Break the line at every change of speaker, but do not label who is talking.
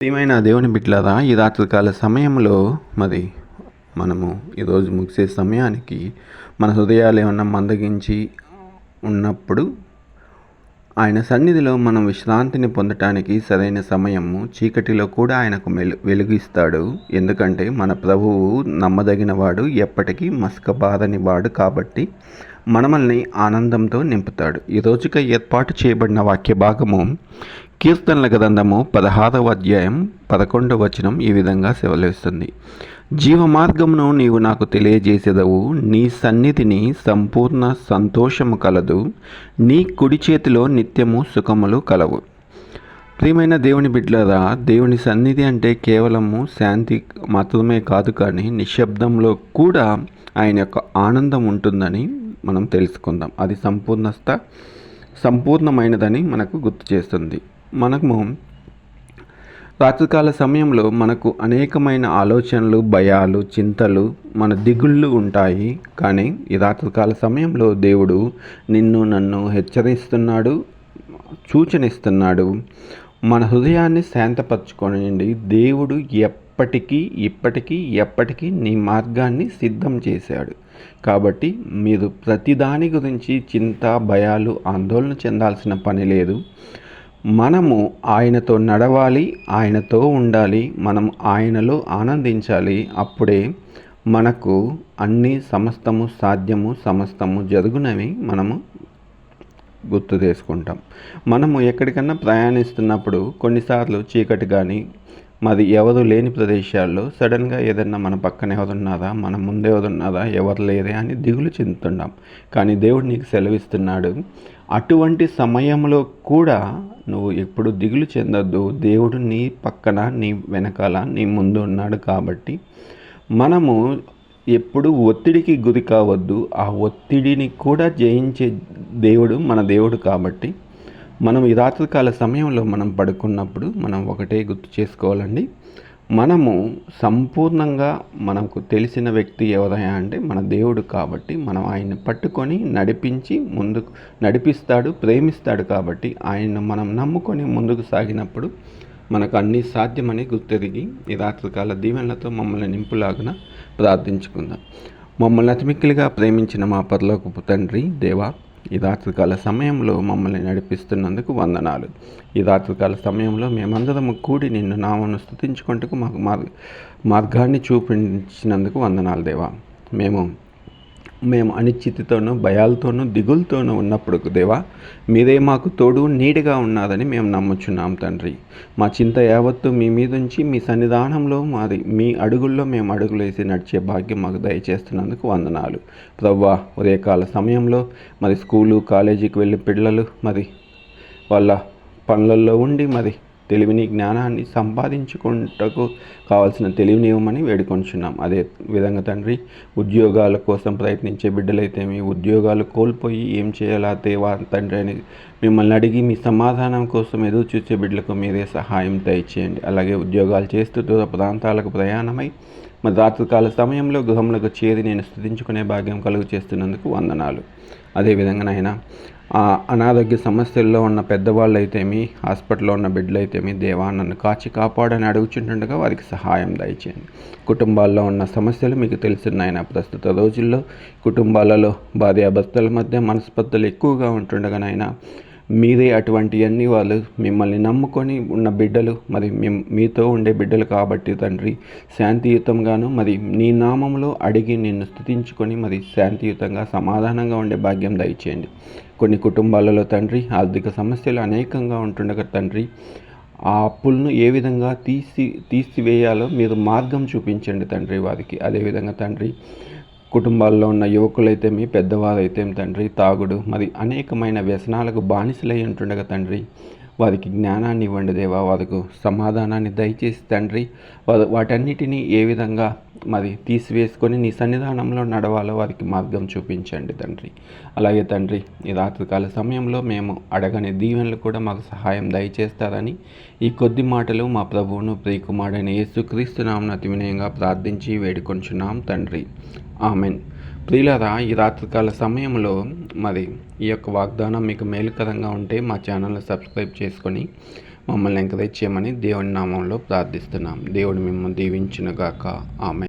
ప్రియమైన దేవుని బిడ్డలారా ఈ రాత్రికాల సమయంలో మరి మనము ఈరోజు ముగిసే సమయానికి మన హృదయాలు ఏమన్నా మందగించి ఉన్నప్పుడు ఆయన సన్నిధిలో మనం విశ్రాంతిని పొందటానికి సరైన సమయము చీకటిలో కూడా ఆయనకు మెలు వెలుగిస్తాడు. ఎందుకంటే మన ప్రభువు నమ్మదగినవాడు ఎప్పటికీ మసకబారని వాడు కాబట్టి మనమల్ని ఆనందంతో నింపుతాడు. ఈ రోజుగా ఏర్పాటు చేయబడిన వాక్య భాగము కీర్తనల గ్రంథము పదహారవ అధ్యాయం పదకొండవ వచనం ఈ విధంగా సెలవిస్తుంది. జీవ మార్గమును నీవు నాకు తెలియజేసేదవు. నీ సన్నిధిని సంపూర్ణ సంతోషము కలదు. నీ కుడి చేతిలో నిత్యము సుఖములు కలవు. ప్రియమైన దేవుని బిడ్డలరా దేవుని సన్నిధి అంటే కేవలము శాంతి మాత్రమే కాదు కానీ నిశ్శబ్దంలో కూడా ఆయన యొక్క ఆనందం ఉంటుందని మనం తెలుసుకుందాం. అది సంపూర్ణస్థ సంపూర్ణమైనదని మనకు గుర్తు చేస్తుంది. మనము రాత్రికాల సమయంలో మనకు అనేకమైన ఆలోచనలు భయాలు చింతలు మన దిగుళ్ళు ఉంటాయి. కానీ ఈ రాత్రికాల సమయంలో దేవుడు నిన్ను నన్ను హెచ్చరిస్తున్నాడు సూచనిస్తున్నాడు. మన హృదయాన్ని శాంతపరచుకోనండి దేవుడు అప్పటికీ ఇప్పటికీ ఎప్పటికీ నీ మార్గాన్ని సిద్ధం చేశాడు. కాబట్టి మీరు ప్రతిదాని గురించి చింత భయాలు ఆందోళన చెందాల్సిన పని లేదు. మనము ఆయనతో నడవాలి ఆయనతో ఉండాలి మనం ఆయనలో ఆనందించాలి. అప్పుడే మనకు అన్ని సమస్తము సాధ్యము సమస్తము జరుగునవి మనము గుర్తు చేసుకుంటాం. మనము ఎక్కడికన్నా ప్రయాణిస్తున్నప్పుడు కొన్నిసార్లు చీకటి కానీ మరి ఎవరు లేని ప్రదేశాల్లో సడన్గా ఏదన్నా మన పక్కన ఎవరున్నారా మన ముందే ఎవరున్నారా ఎవరు లేదే అని దిగులు చెందుతున్నాం. కానీ దేవుడు నీకు సెలవిస్తున్నాడు అటువంటి సమయంలో కూడా నువ్వు ఎప్పుడు దిగులు చెందొద్దు. దేవుడు నీ పక్కన నీ వెనకాల నీ ముందు ఉన్నాడు కాబట్టి మనము ఎప్పుడు ఒత్తిడికి గురి కావద్దు. ఆ ఒత్తిడిని కూడా జయించే దేవుడు మన దేవుడు కాబట్టి మనం ఈ రాత్రికాల సమయంలో మనం పడుకున్నప్పుడు మనం ఒకటే గుర్తు చేసుకోవాలండి. మనము సంపూర్ణంగా మనకు తెలిసిన వ్యక్తి ఎవరైనా అంటే మన దేవుడు కాబట్టి మనం ఆయన్ని పట్టుకొని నడిపించి ముందుకు నడిపిస్తాడు ప్రేమిస్తాడు కాబట్టి ఆయన మనం నమ్ముకొని ముందుకు సాగినప్పుడు మనకు అన్నీ సాధ్యమని గుర్తెరిగి ఈ రాత్రికాల దీవెనలతో మమ్మల్ని నింపులాగున ప్రార్థించుకుందాం. మమ్మల్ని అతిమిక్కిలిగా ప్రేమించిన మా పరలోకపు తండ్రి దేవా ఈ రాత్రికాల సమయంలో మమ్మల్ని నడిపిస్తున్నందుకు వందనాలు. ఈ రాత్రికాల సమయంలో మేమందరము కూడి నిన్ను నామను స్థుతించుకుంటూ మాకు మార్గాన్ని చూపించినందుకు వందనాలు దేవా. మేము మేము అనిశ్చితితోనూ భయాలతోనూ దిగులతోనూ ఉన్నప్పుడు దేవా మీరే మాకు తోడు నీడిగా ఉన్నారని మేము నమ్ముచున్నాం తండ్రి. మా చింత యావత్తు మీ మీద నుంచి మీ సన్నిధానంలో మాది మీ అడుగుల్లో మేము అడుగులేసి నడిచే భాగ్యం మాకు దయచేస్తున్నందుకు వందనాలు. ప్రవ్వా ఉదయకాల సమయంలో మరి స్కూలు కాలేజీకి వెళ్ళి పిల్లలు మరి వాళ్ళ పనులలో ఉండి మరి తెలివిని జ్ఞానాన్ని సంపాదించుకుంటకు కావాల్సిన తెలివిని ఇవ్వమని వేడుకొంచున్నాం. అదే విధంగా తండ్రి ఉద్యోగాల కోసం ప్రయత్నించే బిడ్డలైతే మీ ఉద్యోగాలు కోల్పోయి ఏం చేయాలా దేవా తండ్రి అని మిమ్మల్ని అడిగి మీ సమాధానం కోసం ఎదురు చూసే బిడ్డలకు మీరే సహాయం దయచేయండి. అలాగే ఉద్యోగాలు చేస్తూ దూర ప్రాంతాలకు ప్రయాణమై మరి రాత్రికాల సమయంలో గృహంలోకి చేరి నేను స్థుతించుకునే భాగ్యం కలుగు చేస్తున్నందుకు వందనాలు. అదేవిధంగా నాయన అనారోగ్య సమస్యల్లో ఉన్న పెద్దవాళ్ళు అయితేమి హాస్పిటల్లో ఉన్న బిడ్డలు అయితేమి దేవా నన్ను కాచి కాపాడని అడుగుచుంటుండగా వారికి సహాయం దయచేయండి. కుటుంబాల్లో ఉన్న సమస్యలు మీకు తెలిసిన ప్రస్తుత రోజుల్లో కుటుంబాలలో భార్యాభర్తల మధ్య మనస్పర్ధలు ఎక్కువగా ఉంటుండగానైనా మీరే అటువంటివన్నీ వాళ్ళు మిమ్మల్ని నమ్ముకొని ఉన్న బిడ్డలు మరి మీతో ఉండే బిడ్డలు కాబట్టి తండ్రి శాంతియుతంగాను మరి నీ నామంలో అడిగి నిన్ను స్థుతించుకొని మరి శాంతియుతంగా సమాధానంగా ఉండే భాగ్యం దయచేయండి. కొన్ని కుటుంబాలలో తండ్రి ఆర్థిక సమస్యలు అనేకంగా ఉంటుండగా తండ్రి ఆ అప్పులను ఏ విధంగా తీసి తీసివేయాలో మీరు మార్గం చూపించండి తండ్రి వారికి. అదేవిధంగా తండ్రి కుటుంబాల్లో ఉన్న యువకులైతేమి పెద్దవారైతేమి తండ్రి? తాగుడు. మరి అనేకమైన వ్యసనాలకు బానిసలై ఉంటుండగా తండ్రి వారికి జ్ఞానాన్ని ఇవ్వండి దేవా వారికి సమాధానాన్ని దయచేసి తండ్రి వాటన్నిటినీ ఏ విధంగా మరి తీసివేసుకొని నీ సన్నిధానంలో నడవాలో వారికి మార్గం చూపించండి తండ్రి. అలాగే తండ్రి ఈ రాత్రికాల సమయంలో మేము అడగని దీవెనలు కూడా మాకు సహాయం దయచేస్తారని ఈ కొద్ది మాటలు మా ప్రభువును ప్రియకుమారుడైన యేసుక్రీస్తునామను అతి వినయంగా ప్రార్థించి వేడుకొంచున్నాం తండ్రి. ఆమెన్. ప్రియులరా ఈ రాత్రికాల సమయంలో మరి ఈ యొక్క వాగ్దానం మీకు మేలుకరంగా ఉంటే మా ఛానల్ని సబ్స్క్రైబ్ చేసుకొని మమ్మల్ని ఎంకరేజ్ చేయమని దేవుని నామంలో ప్రార్థిస్తున్నాం. దేవుడు మిమ్మల్ని దీవించునుగాక. ఆమె